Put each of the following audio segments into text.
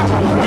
Come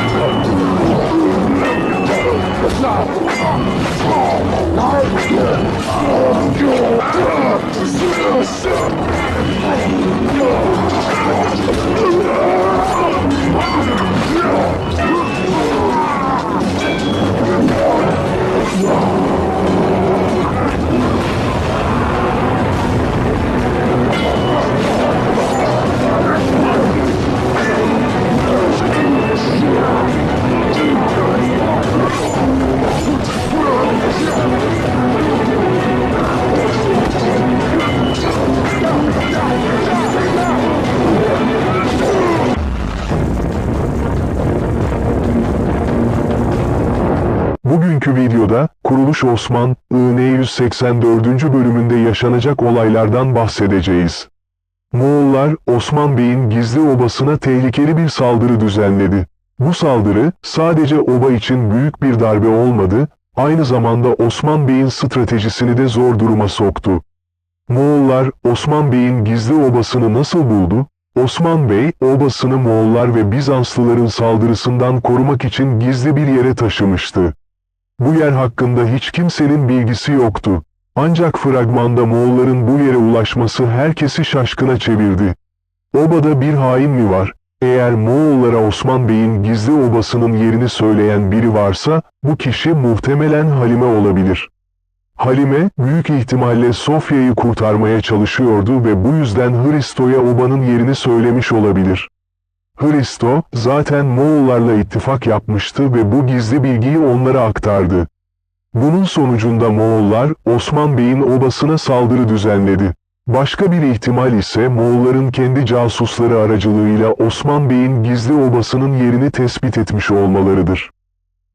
Bugünkü videoda Kuruluş Osman IN 184. bölümünde yaşanacak olaylardan bahsedeceğiz. Moğollar Osman Bey'in gizli obasına tehlikeli bir saldırı düzenledi. Bu saldırı sadece oba için büyük bir darbe olmadı, aynı zamanda Osman Bey'in stratejisini de zor duruma soktu. Moğollar Osman Bey'in gizli obasını nasıl buldu? Osman Bey, obasını Moğollar ve Bizanslıların saldırısından korumak için gizli bir yere taşımıştı. Bu yer hakkında hiç kimsenin bilgisi yoktu. Ancak fragmanda Moğolların bu yere ulaşması herkesi şaşkına çevirdi. Obada bir hain mi var? Eğer Moğollara Osman Bey'in gizli obasının yerini söyleyen biri varsa, bu kişi muhtemelen Halime olabilir. Halime, büyük ihtimalle Sofya'yı kurtarmaya çalışıyordu ve bu yüzden Hristo'ya obanın yerini söylemiş olabilir. Hristo, zaten Moğollarla ittifak yapmıştı ve bu gizli bilgiyi onlara aktardı. Bunun sonucunda Moğollar, Osman Bey'in obasına saldırı düzenledi. Başka bir ihtimal ise Moğolların kendi casusları aracılığıyla Osman Bey'in gizli obasının yerini tespit etmiş olmalarıdır.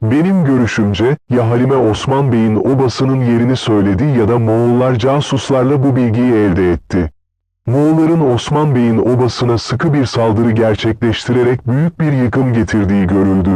Benim görüşümce ya Halime Osman Bey'in obasının yerini söyledi ya da Moğollar casuslarla bu bilgiyi elde etti. Moğolların Osman Bey'in obasına sıkı bir saldırı gerçekleştirerek büyük bir yıkım getirdiği görüldü.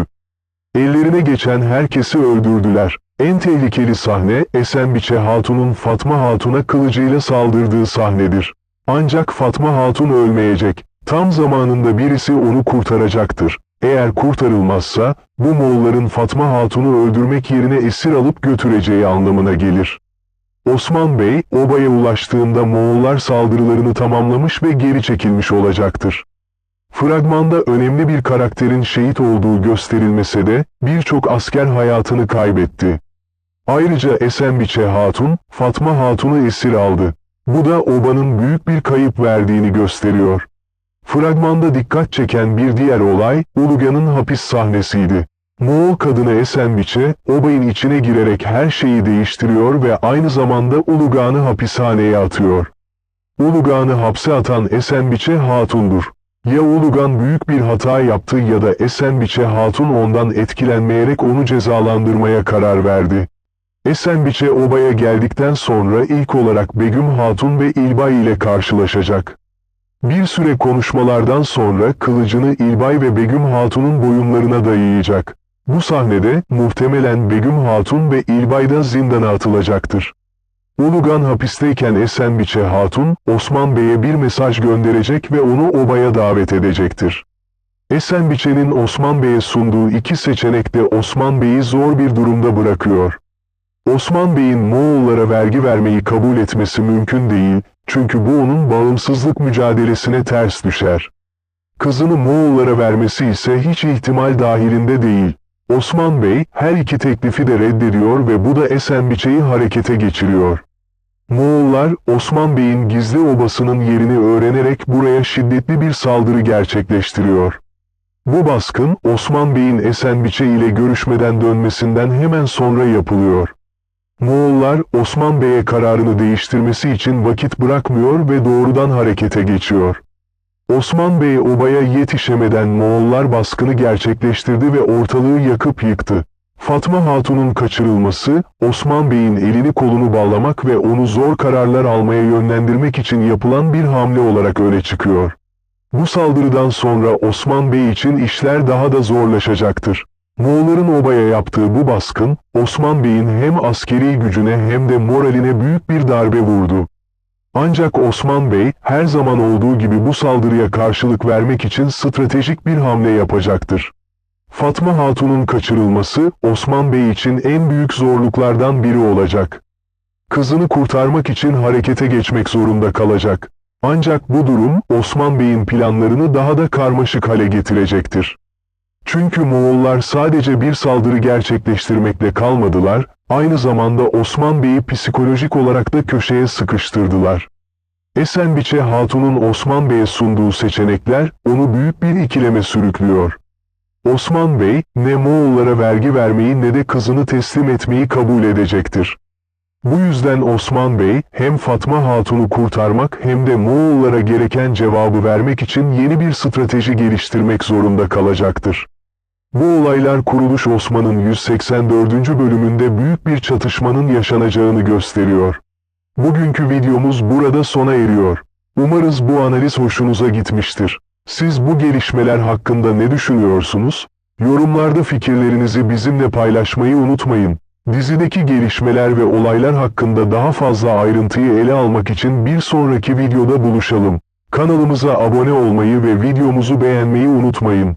Ellerine geçen herkesi öldürdüler. En tehlikeli sahne Esenbiçe Hatun'un Fatma Hatun'a kılıcıyla saldırdığı sahnedir. Ancak Fatma Hatun ölmeyecek. Tam zamanında birisi onu kurtaracaktır. Eğer kurtarılmazsa, bu Moğolların Fatma Hatun'u öldürmek yerine esir alıp götüreceği anlamına gelir. Osman Bey, obaya ulaştığında Moğollar saldırılarını tamamlamış ve geri çekilmiş olacaktır. Fragmanda önemli bir karakterin şehit olduğu gösterilmese de birçok asker hayatını kaybetti. Ayrıca Esenbiçe Hatun, Fatma Hatun'u esir aldı. Bu da obanın büyük bir kayıp verdiğini gösteriyor. Fragmanda dikkat çeken bir diğer olay, Uluga'nın hapis sahnesiydi. Moğol kadını Esenbiçe, obayın içine girerek her şeyi değiştiriyor ve aynı zamanda Ulugan'ı hapishaneye atıyor. Ulugan'ı hapse atan Esenbiçe Hatun'dur. Ya Ulugan büyük bir hata yaptı ya da Esenbiçe Hatun ondan etkilenmeyerek onu cezalandırmaya karar verdi. Esenbiçe obaya geldikten sonra ilk olarak Begüm Hatun ve İlbay ile karşılaşacak. Bir süre konuşmalardan sonra kılıcını İlbay ve Begüm Hatun'un boyunlarına dayayacak. Bu sahnede muhtemelen Begüm Hatun ve İlbay da zindana atılacaktır. Ulugan hapisteyken Esenbiçe Hatun, Osman Bey'e bir mesaj gönderecek ve onu obaya davet edecektir. Esenbiçe'nin Osman Bey'e sunduğu iki seçenek de Osman Bey'i zor bir durumda bırakıyor. Osman Bey'in Moğollara vergi vermeyi kabul etmesi mümkün değil, çünkü bu onun bağımsızlık mücadelesine ters düşer. Kızını Moğollara vermesi ise hiç ihtimal dahilinde değil. Osman Bey her iki teklifi de reddediyor ve bu da Esenbiçe'yi harekete geçiriyor. Moğollar, Osman Bey'in gizli obasının yerini öğrenerek buraya şiddetli bir saldırı gerçekleştiriyor. Bu baskın, Osman Bey'in Esenbiçe ile görüşmeden dönmesinden hemen sonra yapılıyor. Moğollar, Osman Bey'e kararını değiştirmesi için vakit bırakmıyor ve doğrudan harekete geçiyor. Osman Bey obaya yetişemeden Moğollar baskını gerçekleştirdi ve ortalığı yakıp yıktı. Fatma Hatun'un kaçırılması, Osman Bey'in elini kolunu bağlamak ve onu zor kararlar almaya yönlendirmek için yapılan bir hamle olarak öne çıkıyor. Bu saldırıdan sonra Osman Bey için işler daha da zorlaşacaktır. Moğolların obaya yaptığı bu baskın, Osman Bey'in hem askeri gücüne hem de moraline büyük bir darbe vurdu. Ancak Osman Bey, her zaman olduğu gibi bu saldırıya karşılık vermek için stratejik bir hamle yapacaktır. Fatma Hatun'un kaçırılması, Osman Bey için en büyük zorluklardan biri olacak. Kızını kurtarmak için harekete geçmek zorunda kalacak. Ancak bu durum, Osman Bey'in planlarını daha da karmaşık hale getirecektir. Çünkü Moğollar sadece bir saldırı gerçekleştirmekle kalmadılar, aynı zamanda Osman Bey'i psikolojik olarak da köşeye sıkıştırdılar. Esenbiçe Hatun'un Osman Bey'e sunduğu seçenekler onu büyük bir ikileme sürüklüyor. Osman Bey, ne Moğollara vergi vermeyi ne de kızını teslim etmeyi kabul edecektir. Bu yüzden Osman Bey, hem Fatma Hatun'u kurtarmak hem de Moğollara gereken cevabı vermek için yeni bir strateji geliştirmek zorunda kalacaktır. Bu olaylar Kuruluş Osman'ın 184. bölümünde büyük bir çatışmanın yaşanacağını gösteriyor. Bugünkü videomuz burada sona eriyor. Umarız bu analiz hoşunuza gitmiştir. Siz bu gelişmeler hakkında ne düşünüyorsunuz? Yorumlarda fikirlerinizi bizimle paylaşmayı unutmayın. Dizideki gelişmeler ve olaylar hakkında daha fazla ayrıntıyı ele almak için bir sonraki videoda buluşalım. Kanalımıza abone olmayı ve videomuzu beğenmeyi unutmayın.